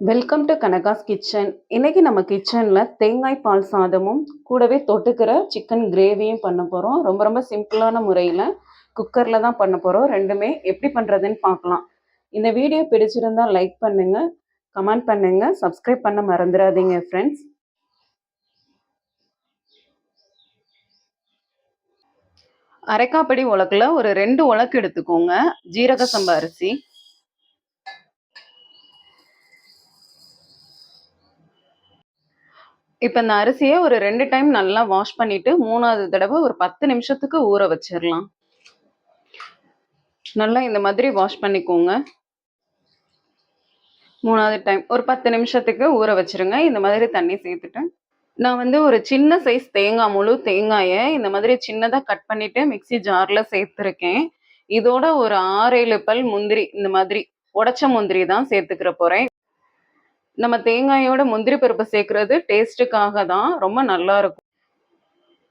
Welcome to கனகாஸ் kitchen இன்னைக்கு நம்ம கிச்சனில் தேங்காய் பால் சாதமும் கூடவே தொட்டுக்கிற சிக்கன் கிரேவியும் பண்ண போகிறோம் ரொம்ப ரொம்ப சிம்பிளான முறையில் குக்கரில் தான் பண்ண போகிறோம் ரெண்டுமே எப்படி பண்ணுறதுன்னு பார்க்கலாம். இந்த வீடியோ பிடிச்சிருந்தா லைக் பண்ணுங்கள் கமெண்ட் பண்ணுங்கள் சப்ஸ்கிரைப் பண்ண மறந்துடாதீங்க ஃப்ரெண்ட்ஸ் அரைக்காப்படி உலக்கில் ஒரு ரெண்டு உலக்கு எடுத்துக்கோங்க. ஜீரக சம்பா அரிசி. இப்போ இந்த அரிசியை ஒரு ரெண்டு டைம் நல்லா வாஷ் பண்ணிட்டு மூணாவது தடவை ஒரு பத்து நிமிஷத்துக்கு ஊற வச்சிடலாம் நல்லா இந்த மாதிரி வாஷ் பண்ணிக்கோங்க. மூணாவது டைம் ஒரு பத்து நிமிஷத்துக்கு ஊற வச்சிருங்க. இந்த மாதிரி தண்ணி சேர்த்துட்டு நான் வந்து ஒரு சின்ன சைஸ் தேங்காய் முழு தேங்காயை இந்த மாதிரி சின்னதாக கட் பண்ணிட்டு மிக்ஸி ஜாரில் சேர்த்துருக்கேன். இதோட ஒரு ஆறு ஏழு பல் முந்திரி இந்த மாதிரி உடச்ச முந்திரி தான் சேர்த்துக்கிற போகிறேன் நம்ம தேங்காயோட முந்திரி பருப்பு சேர்க்கறது டேஸ்ட்டுக்காக தான். ரொம்ப நல்லா இருக்கும்.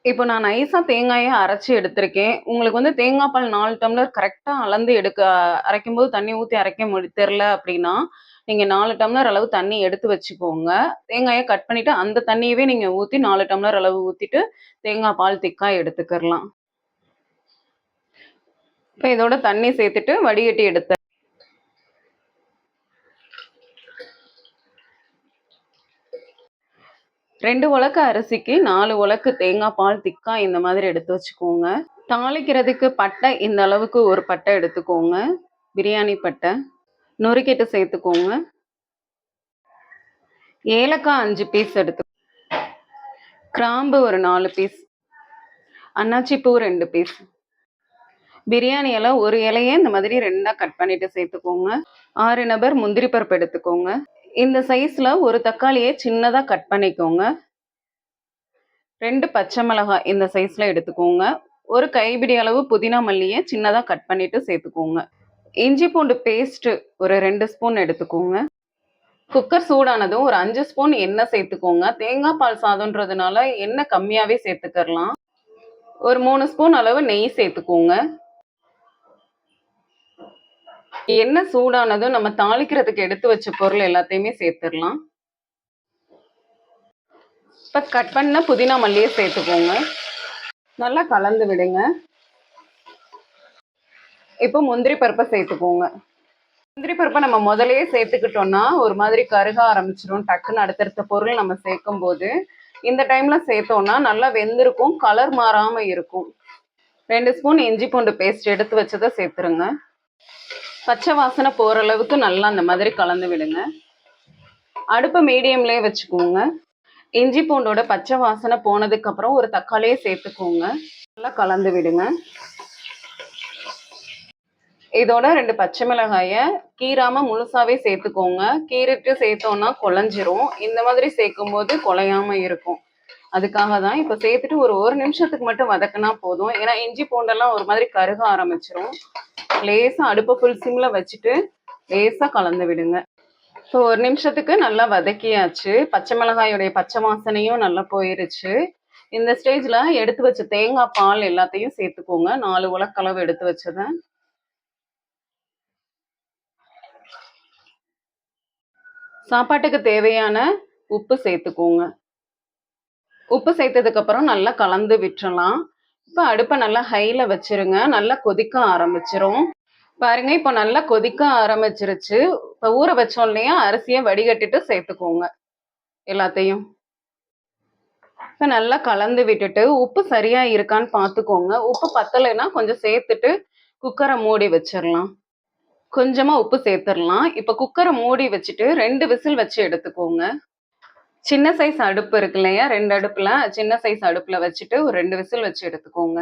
இப்போ நான் நைஸாக தேங்காயை அரைச்சி எடுத்திருக்கேன். உங்களுக்கு வந்து தேங்காய் பால் நாலு டம்ளர் கரெக்டாக அளந்து எடுக்க அரைக்கும் போது தண்ணி ஊற்றி அரைக்க முடி தெரில அப்படின்னா நீங்கள் நாலு டம்ளர் அளவு தண்ணி எடுத்து வச்சுக்கோங்க. தேங்காயை கட் பண்ணிவிட்டு அந்த தண்ணியவே நீங்கள் ஊற்றி நாலு டம்ளர் அளவு ஊற்றிட்டு தேங்காய் பால் திக்காக எடுத்துக்கிறலாம். இப்போ இதோட தண்ணி சேர்த்துட்டு வடிகட்டி எடுத்து ரெண்டு உலக்கு அரிசிக்கு நாலு உலக்கு தேங்காய் பால் திக்காய் இந்த மாதிரி எடுத்து வச்சுக்கோங்க. தாளிக்கிறதுக்கு பட்டை இந்த அளவுக்கு ஒரு பட்டை எடுத்துக்கோங்க. பிரியாணி பட்டை நொறுக்கிட்டு சேர்த்துக்கோங்க. ஏலக்காய் அஞ்சு பீஸ் எடுத்து கிராம்பு ஒரு நாலு பீஸ் அன்னாச்சிப்பூ ரெண்டு பீஸ் பிரியாணி இலை ஒரு இலையை இந்த மாதிரி ரெண்டாக கட் பண்ணிட்டு சேர்த்துக்கோங்க. ஆறு நபர் முந்திரி பருப்பு எடுத்துக்கோங்க. இந்த சைஸில் ஒரு தக்காளியை சின்னதாக கட் பண்ணிக்கோங்க. ரெண்டு பச்சை மிளகாய் இந்த சைஸில் எடுத்துக்கோங்க. ஒரு கைபிடி அளவு புதினா மல்லியை சின்னதாக கட் பண்ணிவிட்டு சேர்த்துக்கோங்க. இஞ்சி பூண்டு பேஸ்ட்டு ஒரு ரெண்டு ஸ்பூன் எடுத்துக்கோங்க. குக்கர் சூடானதும் ஒரு அஞ்சு ஸ்பூன் எண்ணெய் சேர்த்துக்கோங்க. தேங்காய் பால் சாதம்ன்றதுனால எண்ணெய் கம்மியாகவே சேர்த்துக்கிறலாம். ஒரு மூணு ஸ்பூன் அளவு நெய் சேர்த்துக்கோங்க. என்ன சூடானதும் நம்ம தாளிக்கிறதுக்கு எடுத்து வச்ச பொருள் எல்லாத்தையுமே சேர்த்துடலாம். இப்போ கட் பண்ண புதினா மல்லியை சேர்த்துக்கோங்க. நல்லா கலந்து விடுங்க. இப்போ முந்திரி பருப்பை சேர்த்துக்கோங்க. முந்திரி பருப்பை நம்ம முதலே சேர்த்துக்கிட்டோம்னா ஒரு மாதிரி கருக ஆரம்பிச்சிடும் டக்குன்னு அடுத்தடுத்த பொருள் நம்ம சேர்க்கும் போது இந்த டைம்ல சேர்த்தோம்னா நல்லா வெந்திருக்கும் கலர் மாறாம இருக்கும். ரெண்டு ஸ்பூன் இஞ்சி பூண்டு பேஸ்ட் எடுத்து வச்சதை சேர்த்துருங்க. பச்சை வாசனை போகிற அளவுக்கு நல்லா அந்த மாதிரி கலந்து விடுங்க. அடுப்பை மீடியம்லேயே வச்சுக்கோங்க. இஞ்சி பூண்டோட பச்சை வாசனை போனதுக்கப்புறம் ஒரு தக்காளியை சேர்த்துக்கோங்க. நல்லா கலந்து விடுங்க. இதோட ரெண்டு பச்சை மிளகாயை கீராமல் முழுசாகவே சேர்த்துக்கோங்க. கீரிட்டு சேர்த்தோன்னா குழஞ்சிரும். இந்த மாதிரி சேர்க்கும்போது குலையாமல் இருக்கும். அதுக்காக தான் இப்போ சேர்த்துட்டு ஒரு ஒரு நிமிஷத்துக்கு மட்டும் வதக்குனா போதும். ஏன்னா இஞ்சி பூண்டெல்லாம் ஒரு மாதிரி கருக ஆரம்பிச்சிரும். லேசாக அடுப்பை ஃபுல் சிம்மில் வச்சுட்டு லேசாக கலந்து விடுங்க. ஸோ ஒரு நிமிஷத்துக்கு நல்லா வதக்கியாச்சு. பச்சை மிளகாயோடைய பச்சை வாசனையும் நல்லா போயிருச்சு. இந்த ஸ்டேஜில் எடுத்து வச்ச தேங்காய் பால் எல்லாத்தையும் சேர்த்துக்கோங்க. நாலு உலக்களவு எடுத்து வச்சதை. சாப்பாட்டுக்கு தேவையான உப்பு சேர்த்துக்கோங்க. உப்பு சேர்த்ததுக்கு அப்புறம் நல்லா கலந்து விட்டுறலாம். இப்போ அடுப்பை நல்லா ஹைல வச்சிருங்க. நல்லா கொதிக்க ஆரம்பிச்சிரும். பாருங்க இப்போ நல்லா கொதிக்க ஆரம்பிச்சிருச்சு. இப்போ ஊற வச்சோம் இல்லையா? அரிசியை வடிகட்டிட்டு சேர்த்துக்கோங்க. எல்லாத்தையும். இப்போ நல்லா கலந்து விட்டுட்டு உப்பு சரியா இருக்கான்னு பார்த்துக்கோங்க உப்பு பத்தலைன்னா கொஞ்சம் சேர்த்துட்டு குக்கரை மூடி வச்சிடலாம் கொஞ்சமா உப்பு சேர்த்துடலாம் இப்போ குக்கரை மூடி வச்சுட்டு ரெண்டு விசில் வச்சு எடுத்துக்கோங்க. சின்ன சைஸ் அடுப்பு இருக்கு இல்லையா? ரெண்டு அடுப்புல சின்ன சைஸ் அடுப்புல வச்சுட்டு ஒரு ரெண்டு விசில் வச்சு எடுத்துக்கோங்க.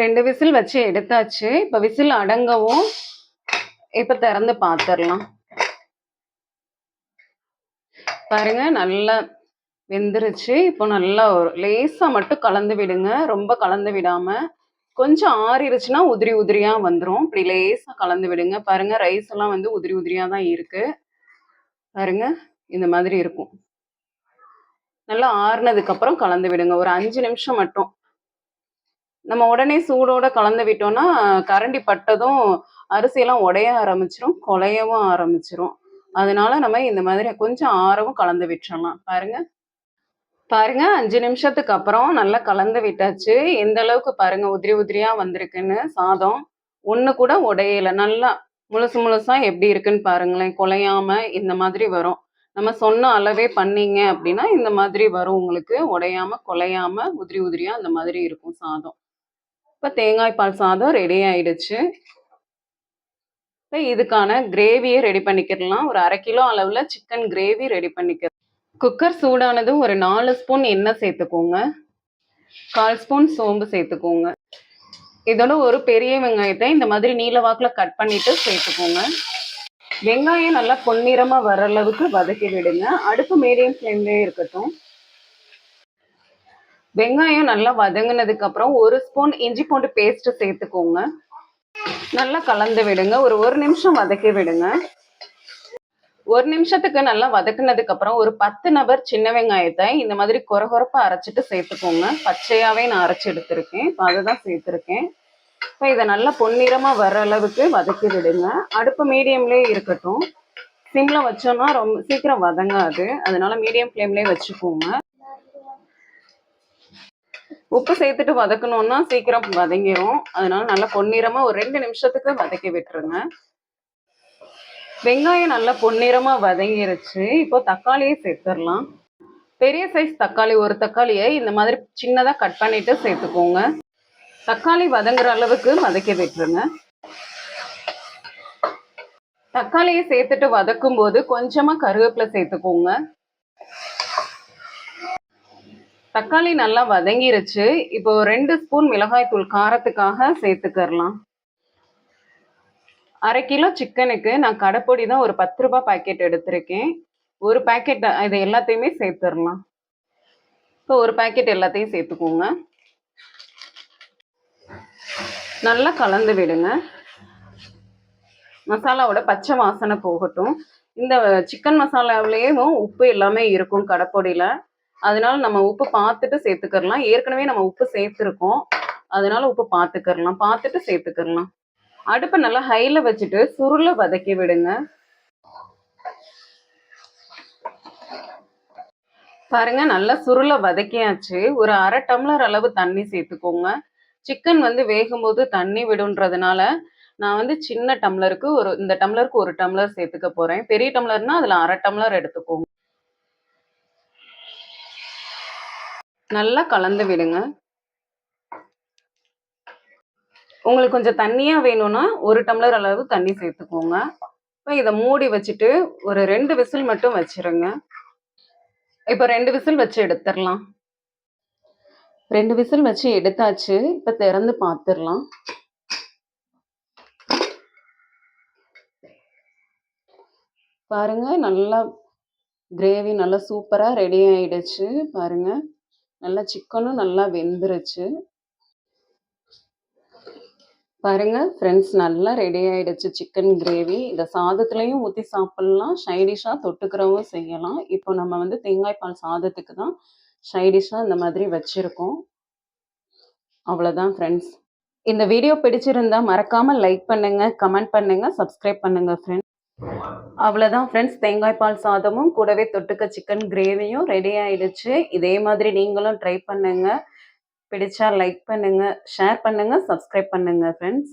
ரெண்டு விசில் வச்சு எடுத்தாச்சு. இப்ப விசில் அடங்கவும் இப்ப திறந்து பார்த்துடலாம் பாருங்க நல்லா வெந்துருச்சு. இப்போ நல்லா ஒரு லேசா மட்டும் கலந்து விடுங்க. ரொம்ப கலந்து விடாம கொஞ்சம் ஆறிடுச்சுன்னா உதிரி உதிரியா வந்துடும் இப்படி லேசா கலந்து விடுங்க. பாருங்க ரைஸ் எல்லாம் வந்து உதிரி உதிரியா தான் இருக்கு. பாருங்க. இந்த மாதிரி இருக்கும். நல்லா ஆறுனதுக்கு அப்புறம் கலந்து விடுங்க. ஒரு அஞ்சு நிமிஷம் மட்டும். நம்ம உடனே சூடோட கலந்து விட்டோம்னா கரண்டி பட்டதும் அரிசியெல்லாம் உடைய ஆரம்பிச்சிரும் குலையவும் ஆரம்பிச்சிரும். அதனால நம்ம இந்த மாதிரி கொஞ்சம் ஆறவும் கலந்து விட்டுறலாம். பாருங்க. பாருங்க அஞ்சு நிமிஷத்துக்கு அப்புறம் நல்லா கலந்து விட்டாச்சு. எந்த அளவுக்கு பாருங்க உதிரி உதிரியா வந்திருக்குன்னு சாதம். ஒன்று கூட உடையல. நல்லா முழுசு முழுசா எப்படி இருக்குன்னு பாருங்களேன். குலையாம இந்த மாதிரி வரும். நம்ம சொன்ன அளவே பண்ணீங்க அப்படின்னா இந்த மாதிரி வரும் உங்களுக்கு. உடையாம குலையாமல் உதிரி உதிரியா அந்த மாதிரி இருக்கும் சாதம். இப்போ தேங்காய் பால் சாதம் ரெடி ஆயிடுச்சு. இப்போ இதுக்கான கிரேவியை ரெடி பண்ணிக்கிடலாம். ஒரு அரை கிலோ அளவில் சிக்கன் கிரேவி ரெடி பண்ணிக்கிறோம் குக்கர் சூடானதும் ஒரு நாலு ஸ்பூன் எண்ணெய் சேர்த்துக்கோங்க. கால் ஸ்பூன் சோம்பு சேர்த்துக்கோங்க. இதோட ஒரு பெரிய வெங்காயத்தை இந்த மாதிரி நீல வாக்கில் கட் பண்ணிட்டு சேர்த்துக்கோங்க. வெங்காயம் நல்லா பொன்னிறமாக வர அளவுக்கு வதக்கி விடுங்க. அடுப்பு மீடியம் ஃப்ளேம்லேயே இருக்கட்டும். வெங்காயம் நல்லா வதங்கினதுக்கு அப்புறம் ஒரு ஸ்பூன் இஞ்சி பூண்டு பேஸ்ட் சேர்த்துக்கோங்க. நல்லா கலந்து விடுங்க. ஒரு ஒரு நிமிஷம் வதக்கி விடுங்க. ஒரு நிமிஷத்துக்கு நல்லா வதக்குனதுக்கு அப்புறம் ஒரு பத்து நபர் சின்ன வெங்காயத்தை இந்த மாதிரி கொர அரைச்சிட்டு சேர்த்துக்கோங்க. பச்சையாவே நான் அரைச்சி எடுத்திருக்கேன். அதை தான் சேர்த்துருக்கேன். இப்போ இதை நல்லா பொன்னிறமாக வர அளவுக்கு வதக்கி விடுங்க. அடுப்பு மீடியம்லேயே இருக்கட்டும். சிம்மில் வச்சோம்னா ரொம்ப சீக்கிரம் வதங்காது. அதனால மீடியம் ஃப்ளேம்லேயே வச்சுக்கோங்க. உப்பு சேர்த்துட்டு வதக்கணும்னா சீக்கிரம் வதங்கிரும். அதனால நல்லா பொன்னிறமாக ஒரு ரெண்டு நிமிஷத்துக்கு வதக்கி விட்டுருங்க. வெங்காயம் நல்லா பொன்னிறமாக வதங்கிருச்சு. இப்போ தக்காளியை சேர்த்துடலாம். பெரிய சைஸ் தக்காளி ஒரு தக்காளியை இந்த மாதிரி சின்னதாக கட் பண்ணிட்டு சேர்த்துக்கோங்க. தக்காளி வதங்குற அளவுக்கு வதக்கி விட்டுருங்க. தக்காளியை சேர்த்துட்டு வதக்கும் போது கொஞ்சமா கருவேப்பிலை சேர்த்துக்கோங்க. தக்காளி நல்லா வதங்கிருச்சு. இப்போ ரெண்டு ஸ்பூன் மிளகாய் தூள் காரத்துக்காக சேர்த்துக்கறலாம். அரை கிலோ சிக்கனுக்கு நான் கடைப்பொடி தான் ஒரு பத்து ரூபாய் பாக்கெட் எடுத்திருக்கேன். ஒரு பாக்கெட் இது எல்லாத்தையுமே சேர்த்துடலாம். இப்போ ஒரு பாக்கெட் எல்லாத்தையும் சேர்த்துக்கோங்க. நல்லா கலந்து விடுங்க. மசாலாவோட பச்சை வாசனை போகட்டும். இந்த சிக்கன் மசாலாவிலேயும் உப்பு எல்லாமே இருக்கும் கடைப்பொடியில். அதனால நம்ம உப்பு பார்த்துட்டு சேர்த்துக்கிறலாம் ஏற்கனவே நம்ம உப்பு சேர்த்துருக்கோம். அதனால உப்பு பார்த்துக்கிறலாம் பார்த்துட்டு சேர்த்துக்கிறலாம் அடுப்பை நல்லா ஹையில் வச்சுட்டு சுருளை வதக்கி விடுங்க. பாருங்க நல்லா சுருளை வதக்கியாச்சு. ஒரு அரை டம்ளர் அளவு தண்ணி சேர்த்துக்கோங்க. சிக்கன் வந்து வேகும்போது தண்ணி விடுன்றதுனால நான் வந்து சின்ன டம்ளருக்கு ஒரு இந்த டம்ளருக்கு ஒரு டம்ளர் சேர்த்துக்க போறேன். பெரிய டம்ளர்னா அதில் அரை டம்ளர் எடுத்துக்கோங்க. நல்லா கலந்து விடுங்க. உங்களுக்கு கொஞ்சம் தண்ணியாக வேணும்னா ஒரு டம்ளர் அளவு தண்ணி சேர்த்துக்கோங்க. இப்போ இதை மூடி வச்சுட்டு ஒரு ரெண்டு விசில் மட்டும் வச்சிருங்க. இப்போ ரெண்டு விசில் வச்சு எடுத்துடலாம். ரெண்டு விசில் வச்சு எடுத்தாச்சு. இப்போ திறந்து பார்த்துடலாம் பாருங்க நல்லா கிரேவி நல்லா சூப்பராக ரெடி ஆயிடுச்சு. பாருங்க நல்லா சிக்கனும் நல்லா வெந்துருச்சு. பாருங்க ஃப்ரெண்ட்ஸ் நல்லா ரெடி ஆயிடுச்சு சிக்கன் கிரேவி இந்த சாதத்துலேயும் ஊற்றி சாப்பிட்லாம். சைடிஷாக தொட்டுக்கிறவும் செய்யலாம். இப்போ நம்ம வந்து தேங்காய் பால் சாதத்துக்கு தான் சைடிஷாக இந்த மாதிரி வச்சுருக்கோம். அவ்வளோதான் ஃப்ரெண்ட்ஸ் இந்த வீடியோ பிடிச்சிருந்தா மறக்காமல் லைக் பண்ணுங்கள் கமெண்ட் பண்ணுங்க சப்ஸ்கிரைப் பண்ணுங்கள் ஃப்ரெண்ட்ஸ் அவ்வளோதான் ஃப்ரெண்ட்ஸ் தேங்காய் பால் சாதமும் கூடவே தொட்டுக்க சிக்கன் கிரேவியும் ரெடி ஆயிடுச்சு. இதே மாதிரி நீங்களும் ட்ரை பண்ணுங்க. பிடிச்சா லைக் பண்ணுங்கள் ஷேர் பண்ணுங்கள் சப்ஸ்கிரைப் பண்ணுங்க ஃப்ரெண்ட்ஸ்